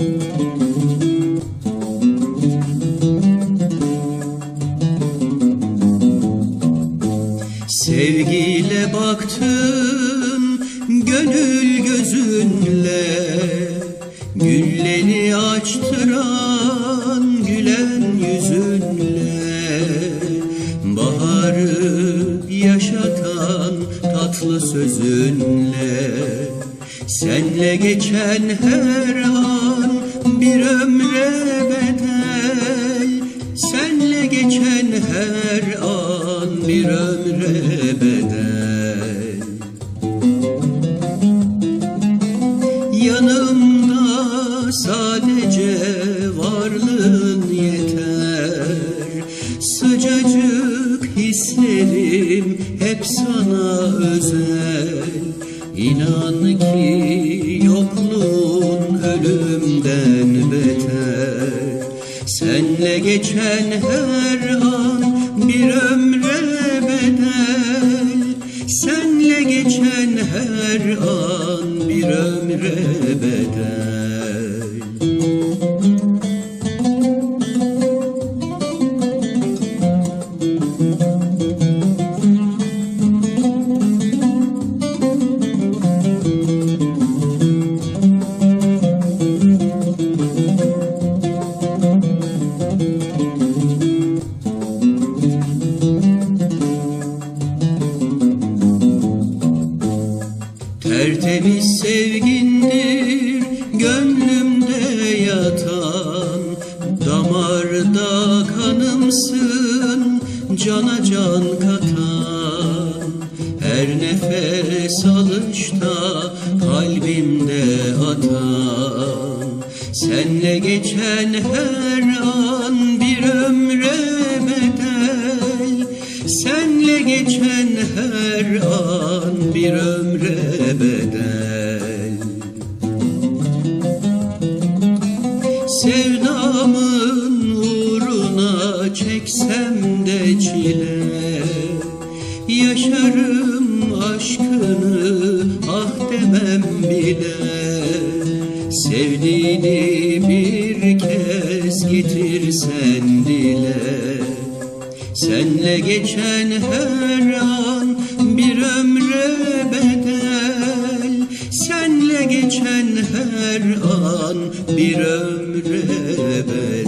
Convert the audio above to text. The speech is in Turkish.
Sevgiyle baktım gönül gözünle. Gülleri açtıran gülen yüzünle. Baharı yaşatan tatlı sözünle. Senle geçen her an bir ömre bedel. Senle geçen her an bir ömre bedel. Yanımda sadece varlığın yeter. Sıcacık hislerim hep sana özel. İnan ki yokluğun Senle geçen her an bir ömre bedel. Senle geçen her an bir ömre bedel Tertemiz sevgindir gönlümde yatan. Damarda kanımsın cana can katan. Her nefes alışta kalbimde atan. Senle geçen her an bir ömre bedel. Senle geçen her an bedel Sevdamın uğruna çeksem de çile Yaşarım aşkını ah demem bile. Sevdiğini bir kez getirsen dile Senle geçen her an her an bir ömre bedel